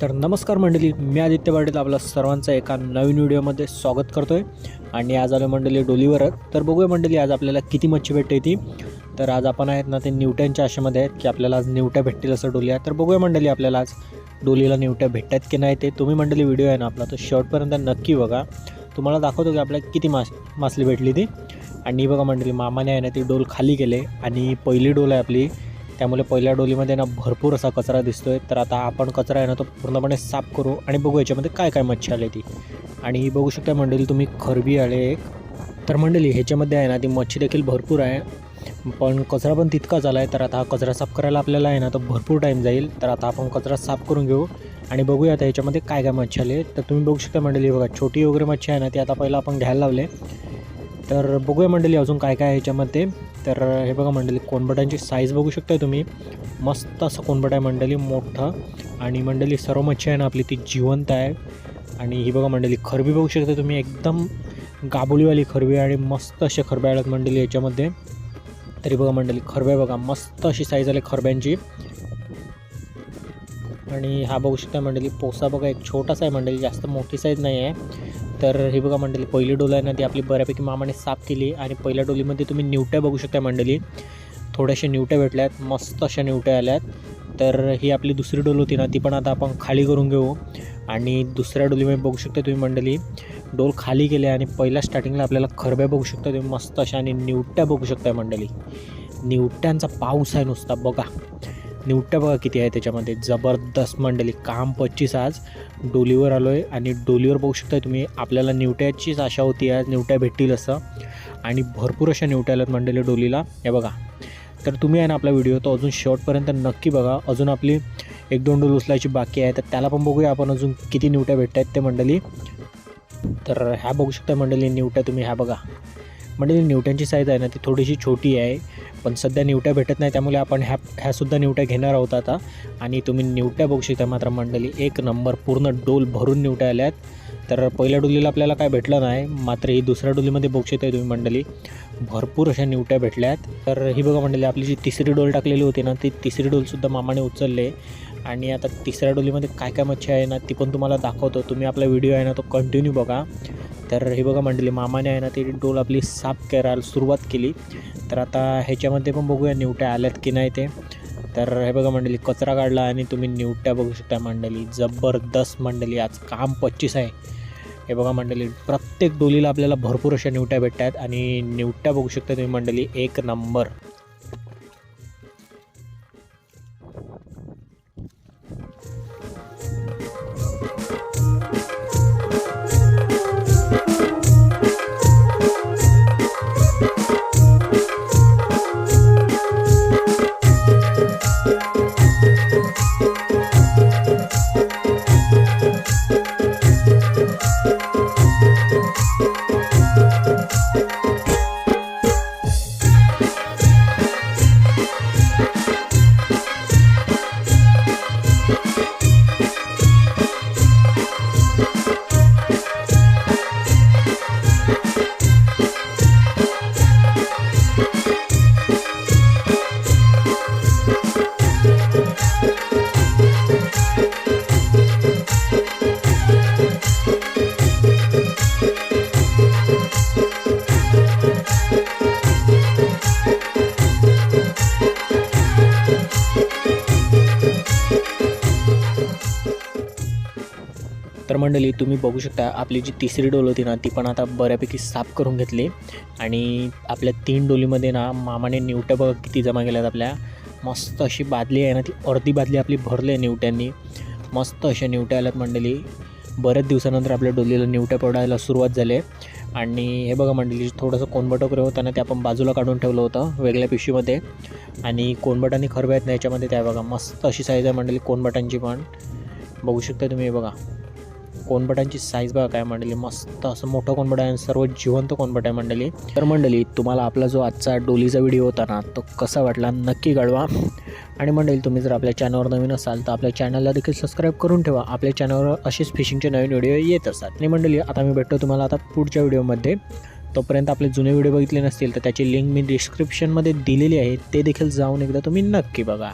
तर नमस्कार मंडळी मी आदित्य पाटील आपला सर्वांचं एका नवीन व्हिडिओमध्ये स्वागत करतो आहे आणि आज आलो मंडळी डोलीवरच. तर बघूया मंडळी आज आपल्याला किती मच्छी भेटते ती. तर आज आपण आहेत ना ते निवट्यांच्या आशेमध्ये आहेत की आपल्याला आज निवट्या भेटतील असं डोली आहे तर बघूया मंडळी आपल्याला आज डोलीला निवट्या भेटतात की नाही ते. तुम्ही मंडळी व्हिडिओ आहे ना आपला तो शेवटपर्यंत नक्की बघा. तुम्हाला दाखवतो की आपल्याला किती मास मासली भेटली ती. आणि बघा मंडळी मामाने आहे ना ती डोल खाली केले. आणि पहिली डोल आहे आपली त्यामुळे पहिल्या डोलीमध्ये ना भरपूर असा कचरा दिसतोय. तर आता आपण कचरा आहे ना तो पूर्णपणे साफ करू आणि बघू याच्यामध्ये काय काय मच्छी आली ती. आणि ही बघू शकता मंडळी तुम्ही खरबी आले एक. तर मंडळी ह्याच्यामध्ये आहे ना ती मच्छी देखील भरपूर आहे. पण कचरा पण तितकाच आला आहे तर आता हा कचरा साफ करायला आपल्याला आहे ना तर भरपूर टाईम जाईल. तर आता आपण कचरा साफ करून घेऊ आणि बघूया आता ह्याच्यामध्ये काय काय मच्छी आले. तर तुम्ही बघू शकता मंडळी बघा छोटी वगैरे मच्छी आहे ना ती आता पहिला आपण घ्यायला लावले. तर बघूया मंडळी अजून काय काय ह्याच्यामध्ये तर हे बघा मंडळी कोणबटांची साईज बघू शकता तुम्ही. मस्त असं कोणबट आहे मंडळी मोठं. आणि मंडळी सर्व मच्छी आहे ना आपली ती जिवंत आहे. आणि ही बघा मंडळी खरबी बघू शकता तुम्ही एकदम गाबोलीवाली खरबी आणि मस्त असे खरब्या आल्यात मंडळी याच्यामध्ये. तरी बघा मंडळी खरब्या बघा मस्त अशी साईज आली खरब्यांची. आणि हा बघू शकता मंडळी पोसा बघा एक छोटासा आहे मंडळी जास्त मोठी साईज नाही आहे तर हे बघा मंडळी पहिली डोल आहे ना ती आपली बऱ्यापैकी मामाने साफ केली आणि पहिल्या डोलीमध्ये तुम्ही निवट्या बघू शकता मंडळी. थोड्याशा निवट्या भेटल्यात मस्त अशा निवट्या आल्यात. तर ही आपली दुसरी डोल होती ना ती पण आता आपण खाली करून घेऊ. आणि दुसऱ्या डोलीमध्ये बघू शकता तुम्ही मंडळी डोल खाली गेले आणि पहिल्या स्टार्टिंगला आपल्याला खरब्या बघू शकता तुम्ही मस्त अशा आणि निवट्या बघू शकता मंडळी. निवट्यांचा पाऊस आहे नुसता बघा. निवट्या बघा किती आहे त्याच्यामध्ये. जबरदस्त मंडळी काम पच्चीस आज. डोलीवर आलो आहे आणि डोलीवर बघू शकता तुम्ही आपल्याला निवट्याचीच आशा होती आज निवट्या भेटतील असं. आणि भरपूर अशा निवट्या आल्यात मंडळी डोलीला. हे बघा. तर तुम्ही आहे ना आपला व्हिडिओ तो अजून शेवटपर्यंत नक्की बघा. अजून आपली एक दोन डोल उचलायची बाकी आहे तर त्याला पण बघूया आपण अजून किती निवट्या भेटत आहेत ते मंडळी. तर ह्या बघू शकता मंडळी निवट्या तुम्ही ह्या बघा. म्हणजे मंडळी न्यूट्यांची साईज आहे ना ती थोडीशी छोटी आहे. पण सध्या निवट्या भेटत नाही त्यामुळे आपण ह्या ह्यासुद्धा निवट्या घेणार आहोत आता. आणि तुम्ही निवट्या बघू शकता मात्र मंडळी एक नंबर पूर्ण डोल भरून निवट्या आल्यात. तर पहिल्या डोलीला आपल्याला काय भेटलं नाही मात्र ही दुसऱ्या डोलीमध्ये बघू शकता तुम्ही मंडळी. भरपूर अशा निवट्या आहेत तर ही बघा मंडळी आपली जी तिसरी डोल टाकलेली होती ना ती तिसरी डोलसुद्धा मामाने उचलले. आणि आता तिसऱ्या डोलीमध्ये काय काय मच्छी आहे ना ती पण तुम्हाला दाखवतो. तुम्ही आपला व्हिडिओ आहे ना तो कंटिन्यू बघा. तर हे बघा मंडळी मामाने आहे ना ती डोल आपली साफ करायला सुरुवात केली. तर आता ह्याच्यामध्ये पण बघूया निवट्या आल्यात की नाही ते. तर हे बघा मंडळी कचरा काढला आणि तुम्ही निवट्या बघू शकता मंडळी. जबरदस्त मंडळी आज काम पच्चीस आहे. हे बघा मंडळी प्रत्येक डोलीला आपल्याला भरपूर अशा निवट्या भेटतात आणि निवट्या बघू शकता तुम्ही मंडळी एक नंबर. तर मंडळी तुम्ही बघू शकता आपली जी तिसरी डोल होती ना ती पण आता बऱ्यापैकी साफ करून घेतली. आणि आपल्या तीन डोलीमध्ये ना मामाने निवट्या बघ किती जमा केल्यात आपल्या. मस्त अशी बादली आहे ना ती अर्धी बादली आपली भरली आहे निवट्यांनी. मस्त अशा निवट्या आल्यात मंडळी. बऱ्याच दिवसानंतर आपल्या डोलीला निवट्या पडायला सुरुवात झाली. आहे आणि हे बघा मंडळी थोडंसं कोणबट वगैरे होतं ना ते आपण बाजूला काढून ठेवलं होतं वेगळ्या पिशवीमध्ये. आणि कोणबटांनी आणि आहेत ना याच्यामध्ये त्या बघा मस्त अशी साईज आहे मंडळी कोणबटांची पण. बघू शकता तुम्ही हे बघा. कोणबटांची साईज बघा काय मंडळी. मस्त असं मोठं कोणबट आहे आणि सर्व जिवंत कोणबट आहे मंडळी. तर मंडळी तुम्हाला आपला जो आजचा डोलीचा व्हिडिओ होता ना तो कसा वाटला नक्की कळवा. आणि मंडळी तुम्ही जर आपल्या चॅनलवर नवीन असाल तर आपल्या चॅनलला देखील सबस्क्राईब करून ठेवा. आपल्या चॅनलवर असेच फिशिंगचे नवीन व्हिडिओ येत असतात. आणि मंडळी आता मी भेटतो तुम्हाला आता पुढच्या व्हिडिओमध्ये तोपर्यंत आपले जुने व्हिडिओ बघितले नसतील तर त्याची लिंक मी डिस्क्रिप्शनमध्ये दिलेली आहे. ते देखील जाऊन एकदा तुम्ही नक्की बघा.